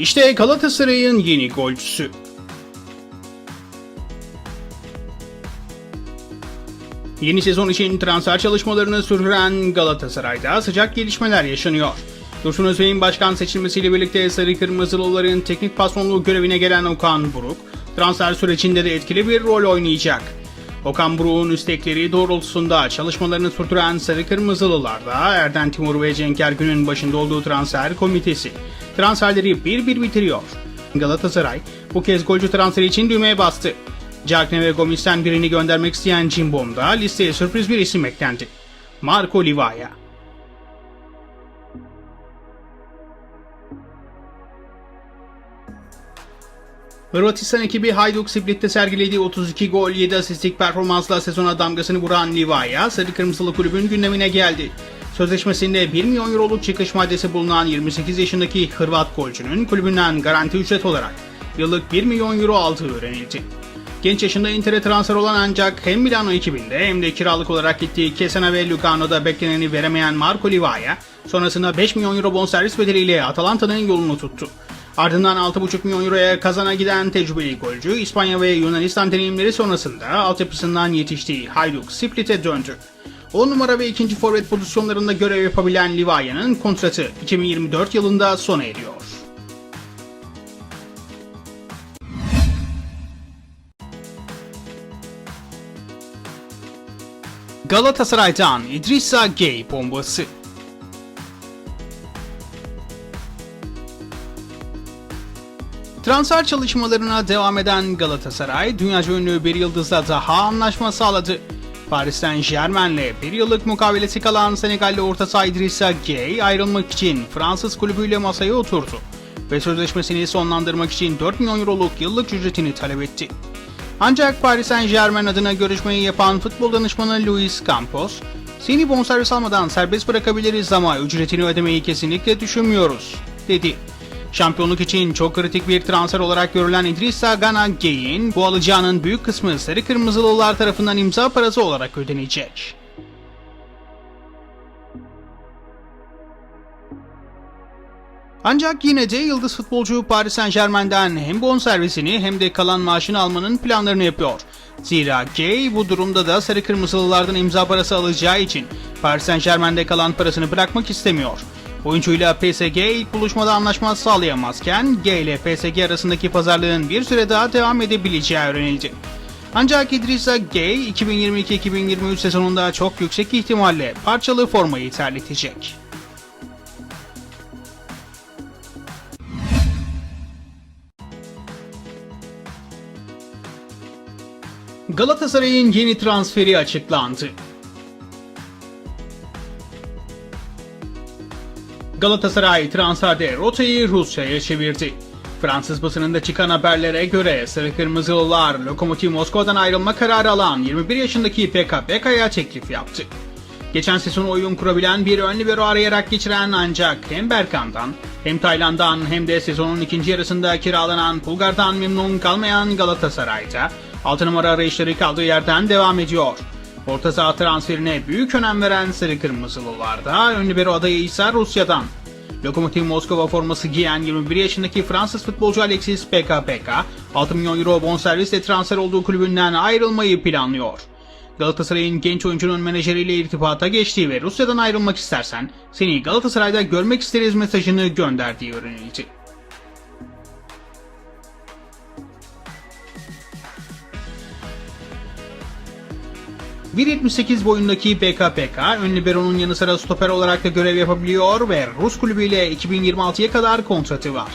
İşte Galatasaray'ın yeni golcüsü. Yeni sezon için transfer çalışmalarını sürdüren Galatasaray'da sıcak gelişmeler yaşanıyor. Dursun Özbey'in başkan seçilmesiyle birlikte Sarı Kırmızılıların teknik patronluğu görevine gelen Okan Buruk, transfer sürecinde de etkili bir rol oynayacak. Okan Buruk'un istekleri doğrultusunda çalışmalarını sürdüren Sarı Kırmızılılarda Erden Timur ve Cenk Ergün'ün başında olduğu transfer komitesi transferleri bir bir bitiriyor. Galatasaray bu kez golcü transferi için düğmeye bastı. Cagne ve Gomis'ten birini göndermek isteyen Cimbom'da listeye sürpriz bir isim eklendi. Marco Livaya. Hırvatistan ekibi Hajduk Split'te sergilediği 32 gol 7 asistlik performansla sezona damgasını vuran Livaya, Sarı Kırmızılı kulübün gündemine geldi. Sözleşmesinde 1 milyon euroluk çıkış maddesi bulunan 28 yaşındaki Hırvat golcünün kulübünden garanti ücret olarak yıllık 1 milyon euro aldığı öğrenildi. Genç yaşında Inter'e transfer olan ancak hem Milano ekibinde hem de kiralık olarak gittiği Kesena ve Lugano'da bekleneni veremeyen Marco Livaya, sonrasında 5 milyon euro bonservis bedeliyle Atalanta'nın yolunu tuttu. Ardından 6,5 milyon euroya kazana giden tecrübeli golcü İspanya ve Yunanistan deneyimleri sonrasında altyapısından yetiştiği Hajduk Split'e döndü. 10 numara ve ikinci forvet pozisyonlarında görev yapabilen Livaya'nın kontratı 2024 yılında sona eriyor. Galatasaray'dan Idrissa Gay bombası. Transfer çalışmalarına devam eden Galatasaray, dünyaca ünlü bir yıldızla daha anlaşma sağladı. Paris Saint Germain'le bir yıllık mukavelesi kalan Senegalli orta saha Idrissa Gay ayrılmak için Fransız kulübüyle masaya oturdu ve sözleşmesini sonlandırmak için 4 milyon euroluk yıllık ücretini talep etti. Ancak Paris Saint Germain adına görüşmeyi yapan futbol danışmanı Luis Campos, seni bonservis almadan serbest bırakabiliriz ama ücretini ödemeyi kesinlikle düşünmüyoruz, dedi. Şampiyonluk için çok kritik bir transfer olarak görülen Idrissa Gana Gay'in bu alacağının büyük kısmı Sarı Kırmızılılar tarafından imza parası olarak ödenecek. Ancak yine de yıldız futbolcu Paris Saint Germain'den hem bonservisini hem de kalan maaşını almanın planlarını yapıyor. Zira Gay bu durumda da sarı kırmızılılardan imza parası alacağı için Paris Saint Germain'de kalan parasını bırakmak istemiyor. Oyuncuyla PSG ilk buluşmada anlaşma sağlayamazken G ile PSG arasındaki pazarlığın bir süre daha devam edebileceği öğrenildi. Ancak Idrissa Gay 2022-2023 sezonunda çok yüksek ihtimalle parçalı formayı terletecek. Galatasaray'ın yeni transferi açıklandı. Galatasaray transferde rotayı Rusya'ya çevirdi. Fransız basınında çıkan haberlere göre Sarı Kırmızılılar Lokomotiv Moskova'dan ayrılma kararı alan 21 yaşındaki PKPK'ya teklif yaptı. Geçen sezon oyun kurabilen bir ön libero arayarak geçiren ancak hem Berkan'dan hem Tayland'dan hem de sezonun ikinci yarısında kiralanan Bulgar'dan memnun kalmayan Galatasaray'da 6 numara arayışları kaldığı yerden devam ediyor. Orta saha transferine büyük önem veren Sarı Kırmızılılarda ön libero adayı ise Rusya'dan. Lokomotiv Moskova forması giyen 21 yaşındaki Fransız futbolcu Alexis PKPK 6 milyon euro bonservisle transfer olduğu kulübünden ayrılmayı planlıyor. Galatasaray'ın genç oyuncunun menajeriyle irtibata geçtiği ve Rusya'dan ayrılmak istersen seni Galatasaray'da görmek isteriz mesajını gönderdiği öğrenildi. ...1.78 boyundaki BKPK ön libero'nun yanı sıra stoper olarak da görev yapabiliyor ve Rus kulübüyle 2026'ya kadar kontratı var.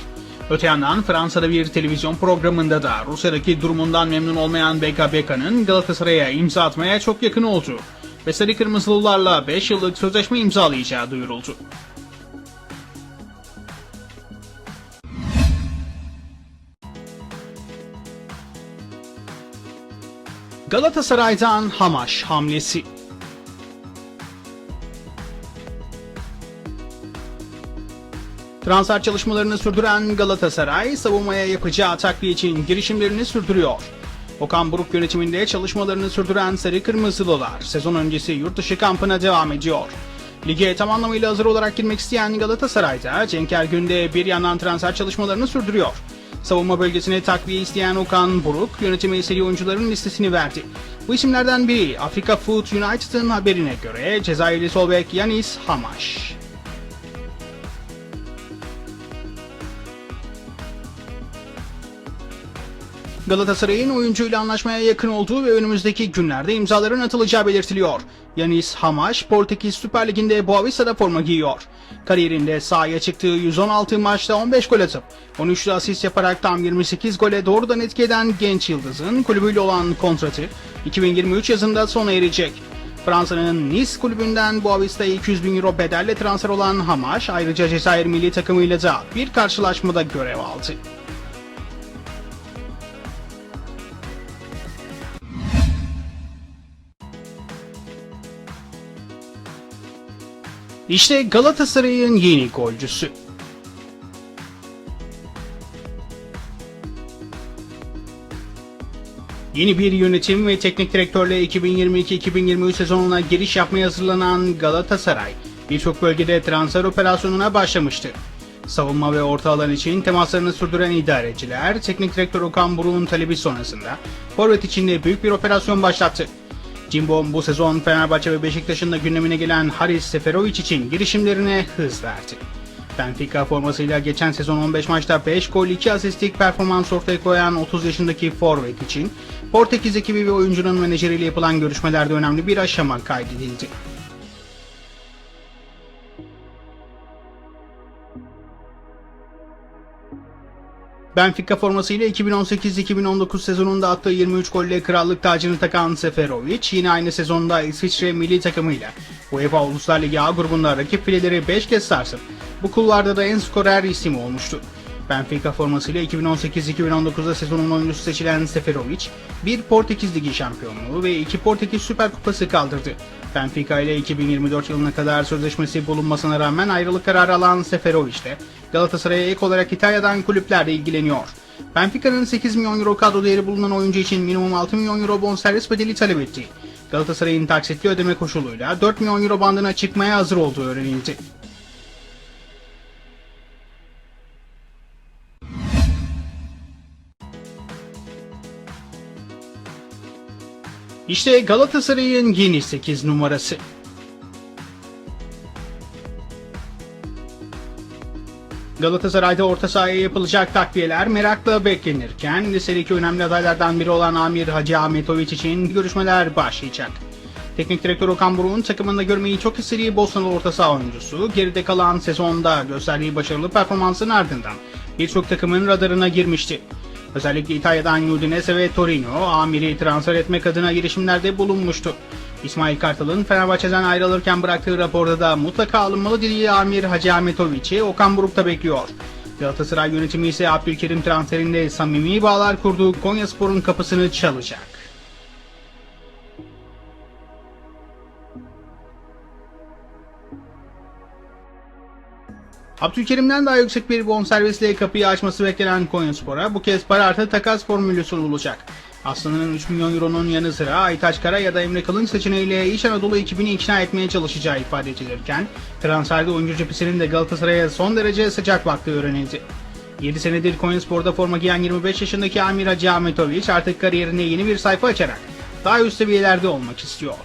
Öte yandan Fransa'da bir televizyon programında da Rusya'daki durumundan memnun olmayan BKPK'nın Galatasaray'a imza atmaya çok yakın olduğu ve Sarı Kırmızılılarla 5 yıllık sözleşme imzalayacağı duyuruldu. Galatasaray'dan Hamaş hamlesi. Transfer çalışmalarını sürdüren Galatasaray, savunmaya yapacağı takviye için girişimlerini sürdürüyor. Okan Buruk yönetiminde çalışmalarını sürdüren Sarı Kırmızılılar, sezon öncesi yurt dışı kampına devam ediyor. Lige tam anlamıyla hazır olarak girmek isteyen Galatasaray'da Cenk Ergün de bir yandan transfer çalışmalarını sürdürüyor. Savunma bölgesine takviye isteyen Okan Buruk yönetime istediği oyuncuların listesini verdi. Bu isimlerden biri Afrika Food United'ın haberine göre Cezayirli sol bek Yanis Hamash. Galatasaray'ın oyuncuyla anlaşmaya yakın olduğu ve önümüzdeki günlerde imzaların atılacağı belirtiliyor. Yanis Hamash, Portekiz Süper Ligi'nde Boavista'da forma giyiyor. Kariyerinde sahaya çıktığı 116 maçta 15 gol atıp 13 asist yaparak tam 28 gole doğrudan etki eden genç yıldızın kulübüyle olan kontratı 2023 yazında sona erecek. Fransa'nın Nice kulübünden Boavista'ya 200 bin euro bedelle transfer olan Hamash ayrıca Cezayir milli takımıyla da bir karşılaşmada görev aldı. İşte Galatasaray'ın yeni golcüsü. Yeni bir yönetim ve teknik direktörle 2022-2023 sezonuna giriş yapmaya hazırlanan Galatasaray birçok bölgede transfer operasyonuna başlamıştı. Savunma ve orta alan için temaslarını sürdüren idareciler, teknik direktör Okan Buruk'un talebi sonrasında forvet için de büyük bir operasyon başlattı. Cimbom bu sezon Fenerbahçe ve Beşiktaş'ın da gündemine gelen Haris Seferovic için girişimlerine hız verdi. Benfica formasıyla geçen sezon 15 maçta 5 gol 2 asistlik performans ortaya koyan 30 yaşındaki forvet için Portekiz ekibi ve oyuncunun menajeriyle yapılan görüşmelerde önemli bir aşama kaydedildi. Benfica formasıyla 2018-2019 sezonunda attığı 23 golle krallık tacını takan Seferovic yine aynı sezonda İsviçre milli takımıyla UEFA Uluslar Ligi A grubunda rakip fileleri 5 kez sarsıp bu kulvarda da en skorer isim olmuştu. Benfica formasıyla 2018-2019'da sezonun oyuncusu seçilen Seferovic, bir Portekiz Ligi şampiyonluğu ve iki Portekiz Süper Kupası kaldırdı. Benfica ile 2024 yılına kadar sözleşmesi bulunmasına rağmen ayrılık kararı alan Seferovic de Galatasaray'a ek olarak İtalya'dan kulüplerle ilgileniyor. Benfica'nın 8 milyon euro kadro değeri bulunan oyuncu için minimum 6 milyon euro bonservis bedeli talep etti. Galatasaray'ın taksitli ödeme koşuluyla 4 milyon euro bandına çıkmaya hazır olduğu öğrenildi. İşte Galatasaray'ın yeni 8 numarası. Galatasaray'da orta sahaya yapılacak takviyeler merakla beklenirken lisedeki önemli adaylardan biri olan Amir Hacı Ahmetoviç için görüşmeler başlayacak. Teknik direktör Okan Buruk'un takımında görmeyi çok istediği Bosnalı orta saha oyuncusu geride kalan sezonda gösterdiği başarılı performansın ardından birçok takımın radarına girmişti. Özellikle İtalya'dan Udinese ve Torino Amir'i transfer etmek adına girişimlerde bulunmuştu. İsmail Kartal'ın Fenerbahçe'den ayrılırken bıraktığı raporda da mutlaka alınmalı dediği Amir Hacı Ahmetoviç'i Okan Buruk da bekliyor. Galatasaray yönetimi ise Abdülkerim transferinde samimi bağlar kurduğu Konyaspor'un kapısını çalacak. Abdülkerim'den daha yüksek bir bonservisle kapıyı açması beklenen Konyaspor'a bu kez para artı takas formülü sunulacak. Aslan'ın 3 milyon euronun yanı sıra Aytaç Kara ya da Emre Kılınç seçeneğiyle İç Anadolu ekibini ikna etmeye çalışacağı ifade edilirken transferde oyuncu cephesinin de Galatasaray'a son derece sıcak baktığı öğrenildi. 7 senedir Konyaspor'da forma giyen 25 yaşındaki Amir Hacı Ahmetoviç artık kariyerine yeni bir sayfa açarak daha üst seviyelerde olmak istiyor.